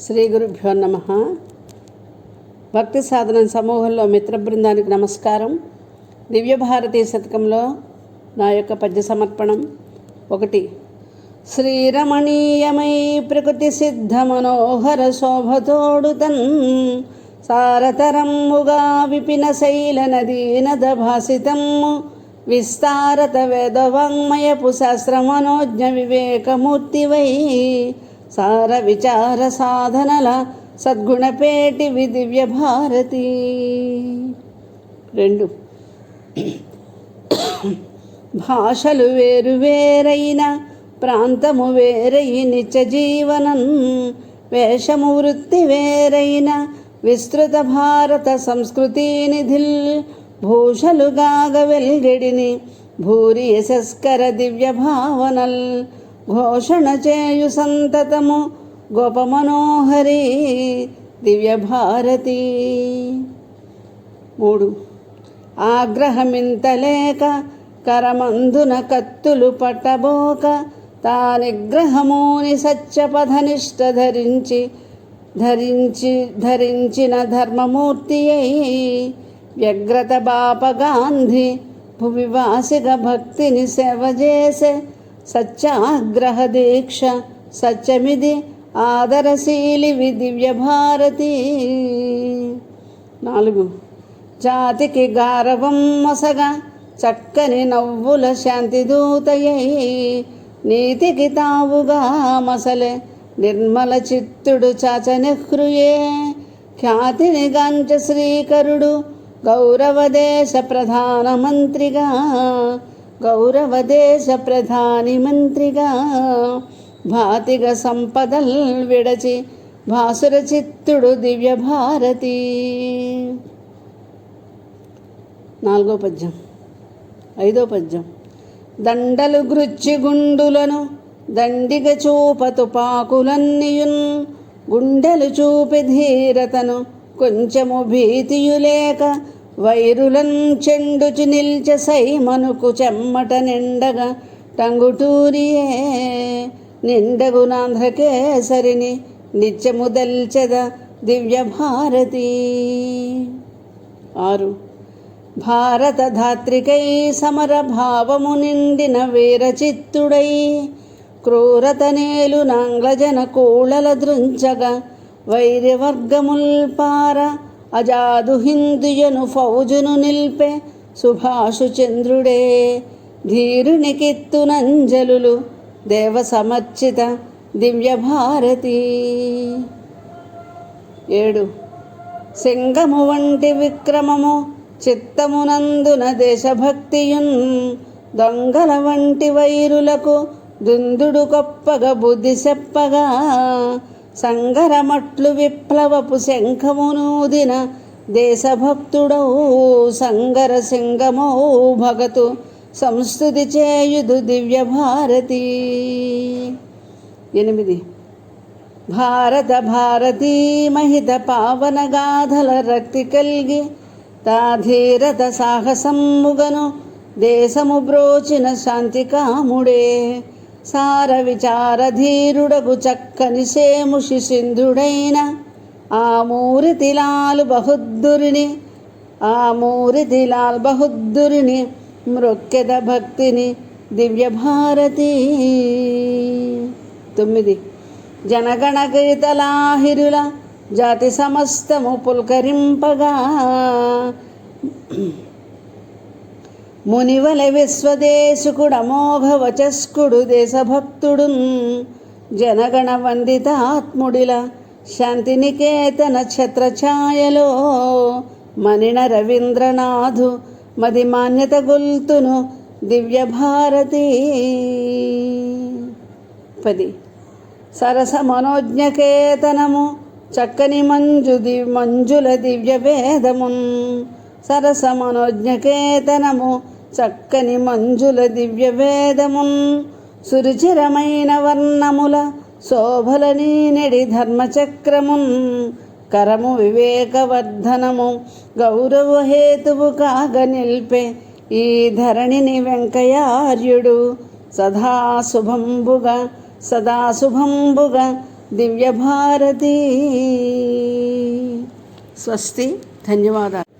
శ్రీ గురుభ్యో నమ. భక్తి సాధన సమూహంలో మిత్ర బృందానికి నమస్కారం దివ్యభారతి శతకంలో నా యొక్క పద్య సమర్పణం ఒకటి. శ్రీరమణీయమై ప్రకృతి సిద్ధ మనోహర శోభతోడుతన్ సారతరమ్ముగా విపిన శైల నదీనద భాసితమ్ము విస్తారత వేదవాంగ్మయపు శాస్త్రమనోజ్ఞ వివేకమూర్తివై సార విచార సాధనల సద్గుణపేటి విదివ్య భారతి. రెండు. భాషలు వేరు వేరైన ప్రాంతము వేరై నిత్య జీవనం వేషము వృత్తి వేరైన విస్తృత భారత సంస్కృతి నిధిల్ భూషలుగాగ వెల్గడిని భూరి యశస్కర దివ్య భావనల్. ఘోషణ చేయు సంతతము గోప మనోహరి దివ్య భారతి మూడు ఆగ్రహమింతలేక కరమందున కత్తులు పట్టబోక తా నిగ్రహముని సత్యపథనిష్ట ధరించి ధరించి ధరించిన ధర్మమూర్తి అయి వ్యగ్రత బాప గాంధీ భువివాసిగ భక్తిని సేవ చేసే సత్యాగ్రహ దీక్ష సత్యమిది ఆదరశీలివి దివ్య భారతి. నాలుగు. జాతికి గారవం మొసగా చక్కని నవ్వుల శాంతి దూతయ్యై నీతికి తావుగా మసలే నిర్మల చిత్తుడు చాచనెహ్రుయే ఖ్యాతిని గాంచ శ్రీకరుడు గౌరవ దేశ ప్రధానమంత్రిగా గౌరవ దేశ ప్రధాని మంత్రిగా భాతిగ సంపదల్ విడచి భాసుర చిత్తుడు దివ్య భారతి. నాలుగో పద్యం ఐదో పద్యం. దండలు గృచ్చి గుండులను దండిగ చూపతు పాకులన్నీయున్ గుండెలు చూపి ధీరతను కొంచెము భీతియులేక వైరులన్ చెండుచు నిల్చ సైమనుకు చెమ్మట నిండగా టంగుటూరియే. నిండగునాంధ్రకేసరిని నిత్యము దల్చెద దివ్య భారతి ఆరు. భారత ధాత్రికై సమర భావము నిండిన వీరచిత్తుడై క్రూరతనేలు నాంగ్లజన కూళల దృంచగా వైర్యవర్గముల్పార అజాదు హిందుయను ఫౌజును నిల్పే సుభాషు చంద్రుడే ధీరునికిత్తునంజలులు దేవ సమర్చిత దివ్య భారతి ఏడు సింగము వంటి విక్రమము చిత్తమునందున దేశభక్తియున్ దొంగల వంటి వైరులకు దుందుడు గొప్పగా బుద్ధి చెప్పగా సంగరమట్లు విప్లవపు శంఖమునూదిన దేశభక్తుడౌ సంగర సింగమౌ భగతు సంస్థుతి చేయుదు దివ్య భారతి. ఎనిమిది. భారత భారతీ మహిత పావన గాథల రక్తి కలిగి తాధీరత సాహసమ్ముగను దేశము బ్రోచిన శాంతికాముడే. సార విచారధీరుడగు చక్కని సేముషి సింధుడైన ఆ మూరితిలాలు బహుద్దురిని ఆ మూరితిలాల్ బహుద్దురిని మృక్కెద భక్తిని దివ్య భారతి. తొమ్మిది. జనగణ గీతలాహిరుల జాతి సమస్తము పుల్కరింపగా. మునివల విశ్వదేశుకుడు అమోఘ వచస్కుడు దేశభక్తుడు జనగణ వందితాత్ముడిల శాంతినికేతన ఛత్రఛాయలో మణిన రవీంద్రనాథు మది మాన్యత గొల్తును దివ్య భారతి పది. సరస మనోజ్ఞకేతనము చక్కని మంజు ది మంజుల దివ్య వేదమున్ సరస మనోజ్ఞకేతనము చక్కని మంజుల దివ్య వేదమున్ సురుచిరమైన వర్ణముల శోభలని నెడి ధర్మచక్రమున్ కరము వివేకవర్ధనము గౌరవహేతువు కాగ నిల్పే ఈ ధరణిని వెంకయార్యుడు సదా శుభంబుగా సదా శుభంబుగా దివ్య స్వస్తి. ధన్యవాదాలు.